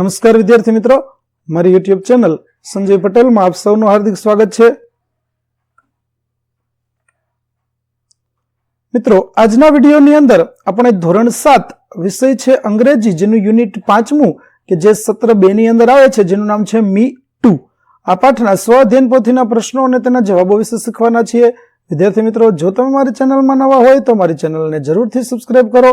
નમસ્કાર વિદ્યાર્થી મિત્રો મારી યુટ્યુબ ચેનલ સંજય પટેલમાં આપ સૌનું હાર્દિક સ્વાગત છે મિત્રો આજના વિડીયોની અંદર આપણે ધોરણ સાત વિષય છે અંગ્રેજી જેનું યુનિટ પાંચમું કે જે સત્ર બે ની અંદર આવે છે જેનું નામ છે મી ટુ આ પાઠના સ્વાધ્યન પોથીના પ્રશ્નો અને તેના જવાબો વિશે શીખવાના છીએ વિદ્યાર્થી મિત્રો જો તમે મારી ચેનલમાં નવા હોય તો મારી ચેનલને જરૂરથી સબસ્ક્રાઇબ કરો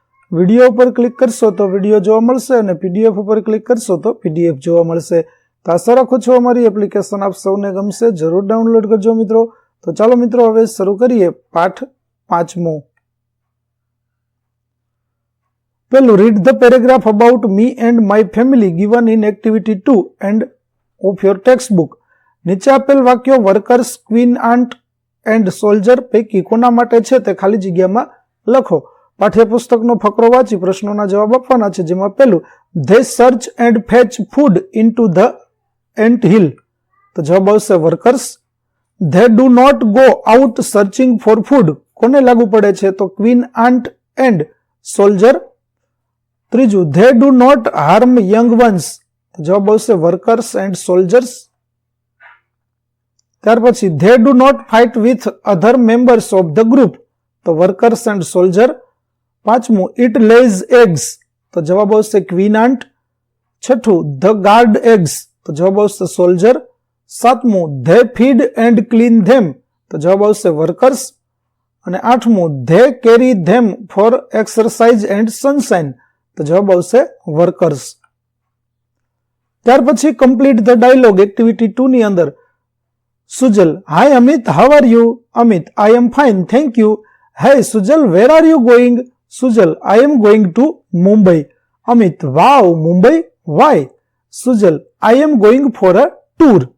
વિડીયો ઉપર ક્લિક કરશો તો વિડીયો જોવા મળશે અને પીડીએફ ઉપર ક્લિક કરશો તો પીડીએફ જોવા મળશે તો આશા રાખું છું અમારી એપ્લિકેશન આપ સૌને ગમશે જરૂર ડાઉનલોડ કરજો મિત્રો તો ચાલો મિત્રો હવે શરૂ કરીએ પાઠ પાંચમો પેલું read the paragraph about me and my family given in activity two end of your textbook નીચે આપેલ વાક્યો workers queen ant and soldier પૈકી કોના માટે છે તે ખાલી જગ્યામાં લખો પાઠ્યપુસ્તકનો ફકરો વાંચી પ્રશ્નોના જવાબ આપવાના છે જેમાં પહેલું they search and fetch food in two the ant hill તો જવાબ આવશે workers they do not go out searching for food કોને લાગુ પડે છે તો ક્વીન આન્ટ એન્ડ સોલ્જર ત્રીજું they do not harm young ones જવાબ આવશે વર્કર્સ એન્ડ સોલ્જર્સ ત્યાર પછી they do not fight with other members of the group તો વર્કર્સ એન્ડ સોલ્જર પાંચમું ઇટ લેઝ એગ્સ તો જવાબ આવશે ક્વીન આન્ટ છઠ્ઠું ધ ગાર્ડ એગ્સ તો જવાબ આવશે સોલ્જર સાતમું they feed and clean them તો જવાબ આવશે વર્કર્સ અને આઠમું they carry them for exercise and sunshine તો જવાબ આવશે વર્કર્સ ત્યાર પછી complete the dialogue activity two ની અંદર Sujal hi Amit how are you Amit I am fine thank you hey Sujal where are you going Sujal, I am going to Mumbai. Amit, wow, Mumbai, why? Sujal, I am going for a tour.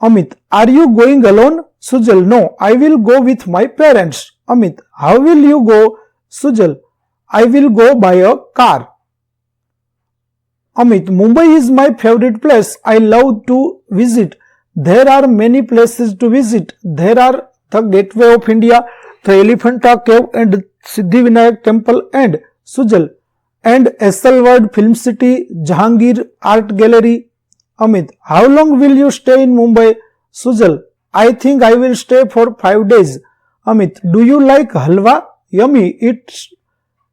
Amit, are you going alone? Sujal, no, I will go with my parents. Amit, how will you go? Sujal, I will go by a car. Amit, Mumbai is my favorite place. I love to visit. There are many places to visit. There are the Gateway of India the Elephanta Cave and Siddhivinayak Temple and Sujal and Esselward Film City, Jahangir Art Gallery. Amit, how long will you stay in Mumbai? Sujal, I think I will stay for 5 days. Amit, do you like halwa? Yummy, it,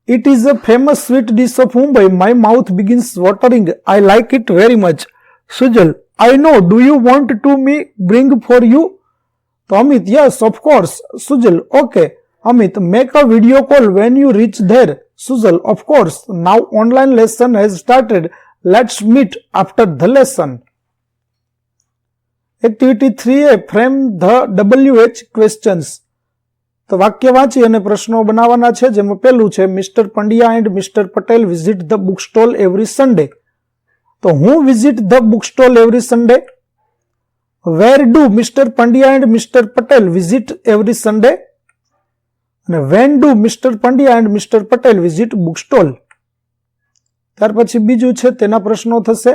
it is a famous sweet dish of Mumbai. My mouth begins watering. I like it very much. Sujal, I know. Do you want to me bring for you? તો Amit, yes, of course. Sujal, okay. Amit, make a video call when you reach there. Sujal, of course. Now online lesson has started. Let's meet after the lesson. Activity three A frame the W H questions તો વાક્ય વાંચી અને પ્રશ્નો બનાવવાના છે જેમાં પહેલું છે mister Pandya and mister Patel visit the book stall every Sunday તો who visit the book stall every Sunday where do mister Pandya and mister Patel visit every Sunday અને when do Mr. Pandya and Mr. Patel visit bookstall? ત્યાર પછી બીજું છે તેના પ્રશ્નો થશે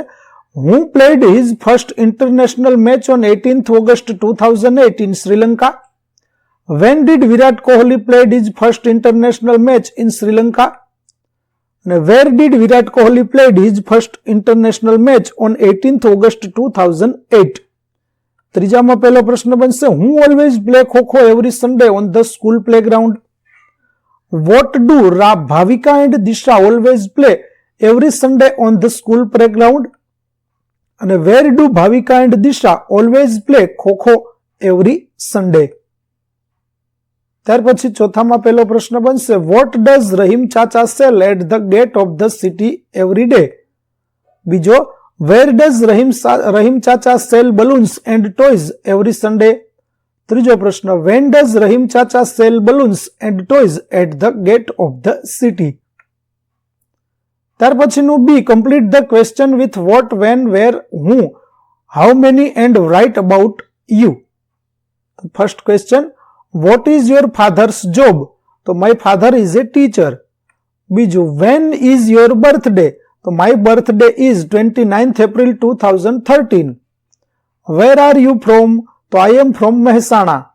who played his first international match on eighteenth August two thousand eighteen Sri Lanka when did Virat Kohli played his first international match in Sri Lanka અને where did Virat Kohli played his first international match on eighteenth August two thousand eight ત્રીજામાં પહેલો પ્રશ્ન બનશે who always play kho kho every Sunday on the school playground what do રા Bhavika and Disha always play every Sunday on the school playground અને where do Bhavika and Disha always play kho kho every Sunday ત્યાર પછી ચોથામાં પહેલો પ્રશ્ન બનશે what does Rahim Chacha sell at the gate of the city every day બીજો where does Rahim Rahim Chacha sell balloons and toys every Sunday ત્રીજો પ્રશ્ન when does Rahim Chacha sell balloons and toys at the gate of the city ત્યાર પછીનું B complete the question with what when where હું how many and write about you first question what is your father's job તો my father is a teacher બીજું when is your birthday so my birthday is 29th April 2013. Where are you from? So I am from Mehsana.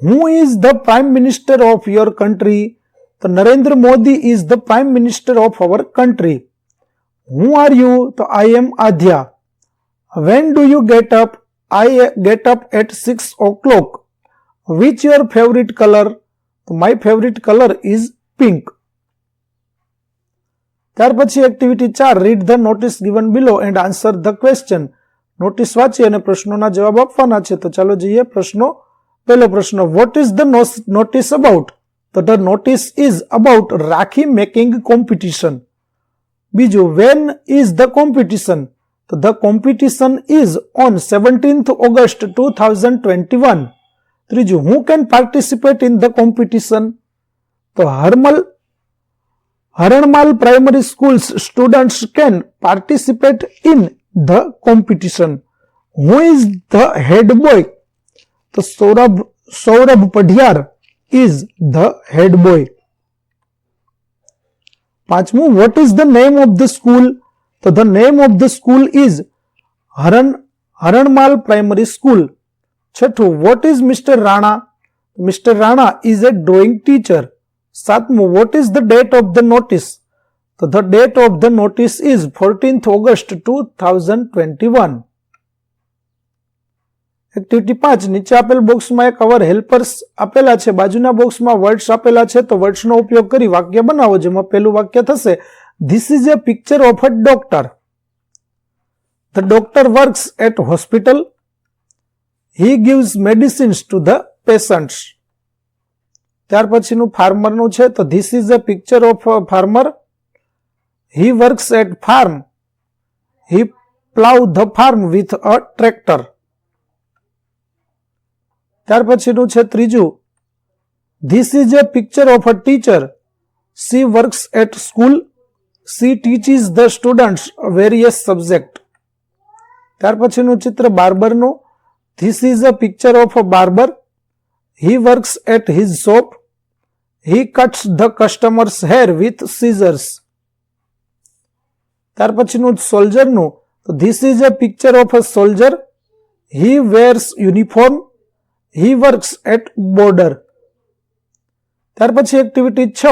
Who is the Prime Minister of your country? So Narendra Modi is the Prime Minister of our country. Who are you? So I am Adhya. When do you get up? I get up at 6 o'clock. Which your favorite color? So my favorite color is pink. ત્યાર પછી activity ચાર read the notice given below and answer the question notice વાંચી અને પ્રશ્નોના જવાબ આપવાના છે તો ચાલો જઈએ પ્રશ્નો પહેલો પ્રશ્ન what is the notice about તો the notice is about rakhi making competition બીજું વેન ઇઝ ધ કોમ્પિટિશન તો the competition is on seventeenth August two thousand twenty one ત્રીજું who can participate in the competition તો Haranmal Haranmal Primary School's students can participate in the competition. Who is the head boy? The Saurabh Saurabh Padhyar is the head boy. Pachmu, what is the name of the school? the name of the school is Haran Haranmal Primary School. Chetu, what is Mr. Rana? Mr. Rana is a drawing teacher. સાતમું what is the date of the notice તો the date of the notice is fourteenth August two thousand twenty one activity પાંચ નીચે આપેલ બોક્સમાં એક અવર helpers આપેલા છે બાજુના બોક્સમાં વર્ડ્સ આપેલા છે તો વર્ડ્સનો ઉપયોગ કરી વાક્ય બનાવો જેમાં પહેલું વાક્ય થશે this is a picture of a doctor the doctor works at hospital he gives medicines to the patients ત્યાર પછીનું ફાર્મરનું છે તો this is a picture of farmer he works at farm he plough the farm with a tractor ત્યાર પછીનું છે ત્રીજું this is a picture of a teacher she works at school she teaches the students various subject ત્યાર પછીનું ચિત્ર બાર્બરનું this is a picture of a barber he works at his shop he cuts the customers hair with scissors ત્યાર પછીનું સોલ્જરનું તો this is a picture of a soldier he wears uniform he works at border ત્યાર પછી activity છ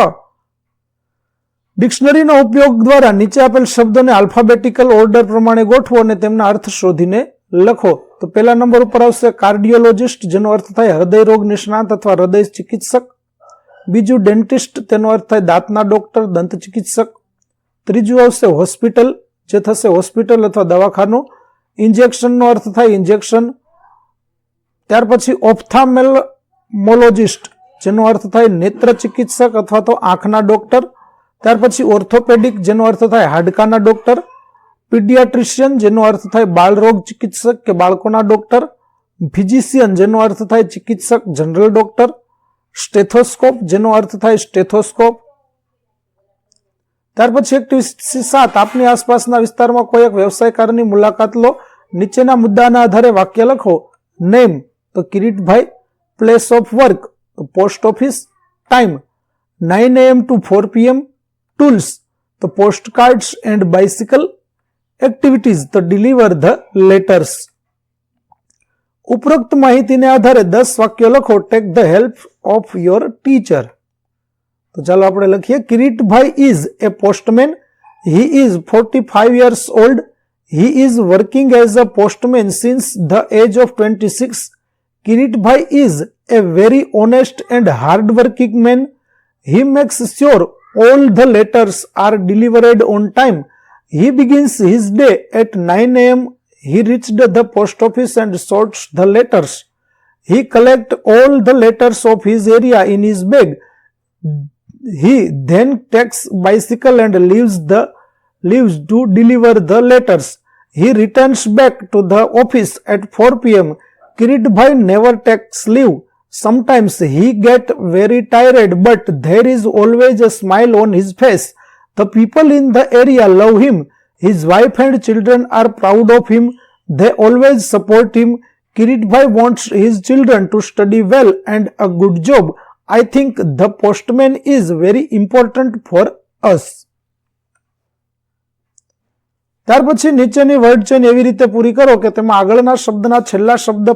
ડિક્શનરીનો ઉપયોગ દ્વારા નીચે આપેલ શબ્દોને આલ્ફાબેટિકલ ઓર્ડર પ્રમાણે ગોઠવો અને તેમના અર્થ શોધીને લખો તો પહેલા નંબર ઉપર આવશે કાર્ડિયોલોજિસ્ટ જેનો અર્થ થાય હૃદય રોગ નિષ્ણાત અથવા હૃદય ચિકિત્સક બીજું ડેન્ટિસ્ટ તેનો અર્થ થાય દાંતના ડોક્ટર દંત ચિકિત્સક ત્રીજું આવશે હોસ્પિટલ જે થશે હોસ્પિટલ અથવા દવાખાનું ઇન્જેક્શનનો અર્થ થાય ઇન્જેક્શન ત્યાર પછી ઓપ્થામેલમોલોજિસ્ટ જેનો અર્થ થાય નેત્ર ચિકિત્સક અથવા તો આંખના ડોક્ટર ત્યાર પછી ઓર્થોપેડિક જેનો અર્થ થાય હાડકાના ડોક્ટર પીડિયાટ્રિશિયન જેનો અર્થ થાય બાળરોગ ચિકિત્સક કે બાળકોના ડોક્ટર ફિઝિશિયન જેનો અર્થ થાય ચિકિત્સક જનરલ ડોક્ટર સ્ટેથોસ્કોપ જેનો અર્થ થાય સ્ટેથોસ્કોપ ત્યાર પછી એકટીવીસી સાત આપની આસપાસના વિસ્તારમાં કોઈ એક વ્યવસાયકારની મુલાકાત લો નીચેના મુદ્દાના આધારે વાક્ય લખો નેમ તો કિરીટભાઈ પ્લેસ ઓફ વર્ક તો post office time nine AM to four PM tools તો post cards and bicycle activities તો ડિલિવર ધ લેટર્સ ઉપરોક્ત માહિતીને આધારે દસ વાક્યો લખો take the help of your teacher તો ચાલો આપણે લખીએ Kiritbhai is a postman he is forty five years old he is working as a postman since the age of twenty six Kiritbhai is a very honest and hardworking man he makes sure all the letters are delivered on time He begins his day at 9 am. He reached the post office and sorts the letters. He collects all the letters of his area in his bag. He then takes bicycle and leaves the leaves to deliver the letters. He returns back to the office at 4 pm. Kiritbhai never takes leave. Sometimes he get very tired but there is always a smile on his face. The people in the area love him. His wife and children are proud of him. They always support him. Kiritbhai wants his children to study well and a good job. I think the postman is very important for us. ત્યાર પછી નીચેની word chain એવી રીતે પૂરી કરો કે તેમાં આગળના શબ્દના છેલ્લા શબ્દ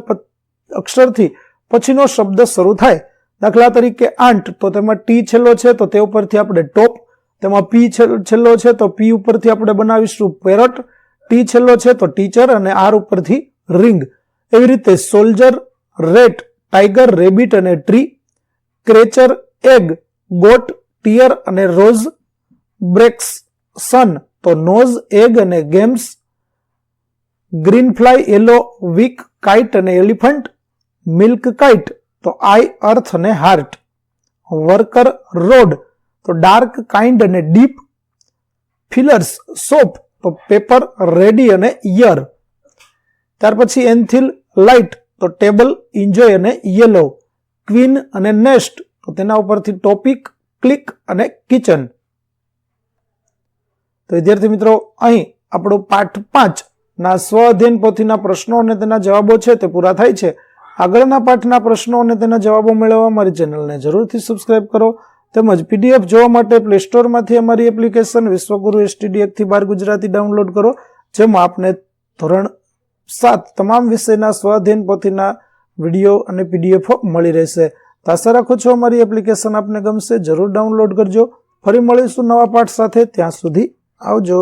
અક્ષરથી પછીનો શબ્દ શરૂ થાય દાખલા તરીકે આંટ તો તેમાં ટી છેલ્લો છે તો તે ઉપરથી આપણે ટોપ તેમાં પી છેલ્લો છે તો પી ઉપરથી આપણે બનાવીશું પેરટ ટી છેલ્લો છે તો ટીચર અને આર ઉપરથી રિંગ એવી રીતે સોલ્જર રેટ ટાઈગર રેબિટ અને tree creature egg goat tear અને રોઝ બ્રેક્સ સન તો નોઝ એગ અને games green fly yellow week kite અને એલિફન્ટ મિલ્ક કાઇટ તો આઈ અર્થ અને હાર્ટ વર્કર રોડ તો ડાર્ક કાઇન્ડ અને ડીપ ફિલર્સ સોપ તો પેપર રેડી અને યર ત્યાર પછી એન્થિલ લાઇટ તો ટેબલ ઇન્જોય અને યલો ક્વીન અને નેસ્ટ તો તેના ઉપરથી ટોપિક ક્લિક અને કિચન તો વિદ્યાર્થી મિત્રો અહીં આપણો પાઠ પાંચ ના સ્વઅધ્યયન પોથીના પ્રશ્નો અને તેના જવાબો છે તે પૂરા થાય છે આગળના પાઠના પ્રશ્નો અને તેના જવાબો મેળવવા મારી ચેનલને જરૂરથી સબસ્ક્રાઈબ કરો તેમજ પીડીએફ જોવા માટે પ્લે સ્ટોરમાંથી અમારી એપ્લિકેશન વિશ્વગુરુ એસટીડીએફથી એકથી બાર ગુજરાતી ડાઉનલોડ કરો જેમાં આપને ધોરણ સાત તમામ વિષયના સ્વાધીન પોથીના વિડીયો અને પીડીએફ મળી રહેશે તો આશા રાખું છું અમારી એપ્લિકેશન આપને ગમશે જરૂર ડાઉનલોડ કરજો ફરી મળીશું નવા પાઠ સાથે ત્યાં સુધી આવજો